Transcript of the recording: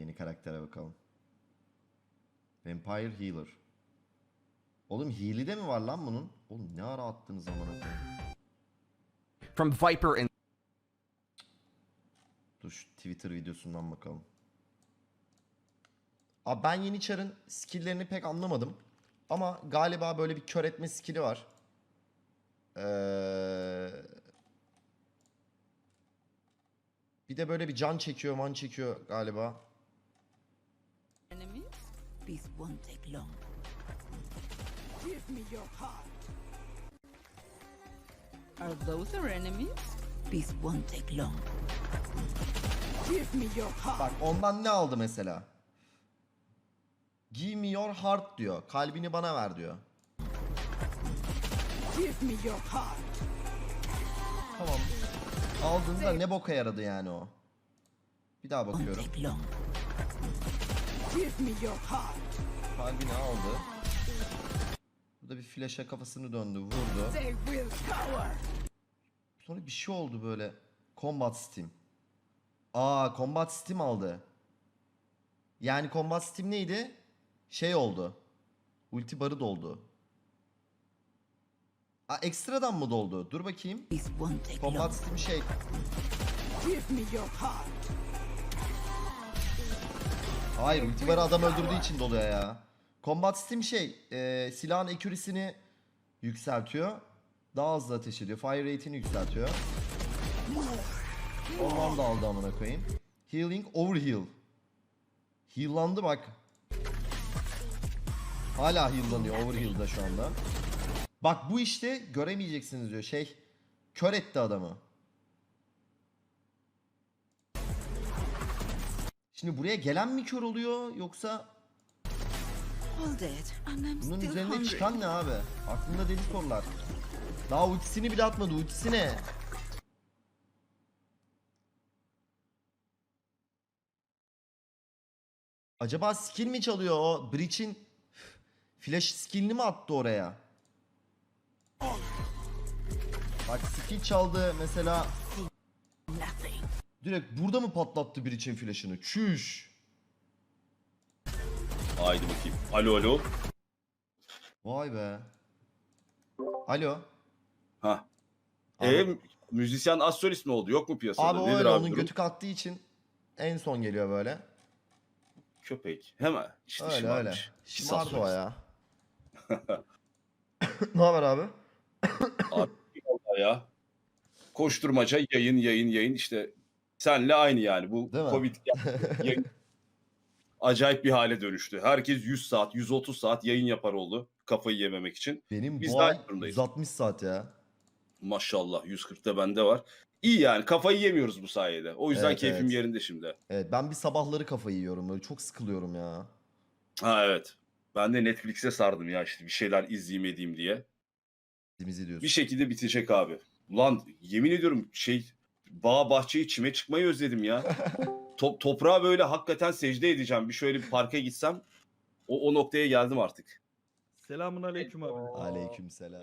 Yeni karaktere bakalım. Vampire Healer. Oğlum heal'i de mi var lan bunun? Oğlum ne ara attınız amına. From Viper and Dur şu Twitter videosundan bakalım. Abi ben Yeni Char'ın skill'lerini pek anlamadım. Ama galiba böyle bir kör etme skill'i var. Ee... Bir de böyle bir can çekiyor, man çekiyor galiba. Enemies? This won't take long. Give me your heart. Are those our enemies? This won't take long. Give me your heart. Bak ondan ne aldı mesela? Give me your heart diyor. Kalbini bana ver diyor. Give me your heart. Tamam. Aldığında ne boka yaradı yani o? Bir daha Won't bakıyorum. Take long. Give me your heart. Kalbini aldı. Burada bir flash'a kafasını döndü, vurdu. Sonra bir şey oldu böyle. Combat Steam. Aa, Combat Steam aldı. Yani Combat Steam neydi? Şey oldu. Ulti barı doldu. Aa, ekstradan mı doldu? Dur bakayım. Combat. Steam şey. Give me your heart. Hayır ulti barı adam öldürdüğü için doluyor ya. Combat Steam şey. e, silahın accuracy'ni yükseltiyor. Daha hızlı ateş ediyor. Fire rate'ini yükseltiyor. Ondan da aldı amına koyayım. Healing overheal. Heal'landı bak. Hala heal'lanıyor overheal'da şu anda. Bak bu işte göremeyeceksiniz diyor şey. Kör etti adamı. Şimdi buraya gelen mi kör oluyor yoksa bunun hungry. çıkan ne abi? Aklımda deli sorular. Daha ultisini bile atmadı. Ultisi ne? Acaba skill mi çalıyor o? Breach'in flash skill'ini mi attı oraya? Bak skill çaldı mesela Nothing. Direkt burada mı patlattı Breach'in flash'ını? Çüş. Haydi bakayım. Alo alo. Vay be. Alo. Ha. Abi- E müzisyen astrolist mi oldu? Yok mu piyasada? Abi o Nedir öyle abi onun durum? götü kalktığı için en son geliyor böyle. Köpek. Hemen. İşte öyle öyle. şımarmış. Pis Şımardı o astrolist. ya. ne haber abi? Abi vallahi ya. Koşturmaca yayın yayın yayın işte senle aynı yani. Bu Değil mi? Covid yayın acayip bir hale dönüştü. Herkes 100 saat, 130 saat yayın yapar oldu kafayı yememek için. Benim Biz bu ay aynı durumdayız. 160 saat ya. Maşallah 140'ta bende var. İyi yani kafayı yemiyoruz bu sayede. O yüzden Evet, keyfim evet. yerinde şimdi. Evet ben bir sabahları kafayı yiyorum böyle çok sıkılıyorum ya. Ha evet. Ben de Netflix'e sardım ya işte bir şeyler izleyeyim edeyim diye. Dimizi diyorsun. Bir şekilde bitecek abi. Ulan yemin ediyorum şey bağ bahçeyi çime çıkmayı özledim ya. Top, toprağa böyle hakikaten secde edeceğim. Bir şöyle bir parka gitsem o, o noktaya geldim artık. Selamun aleyküm abi. Aleykümselam.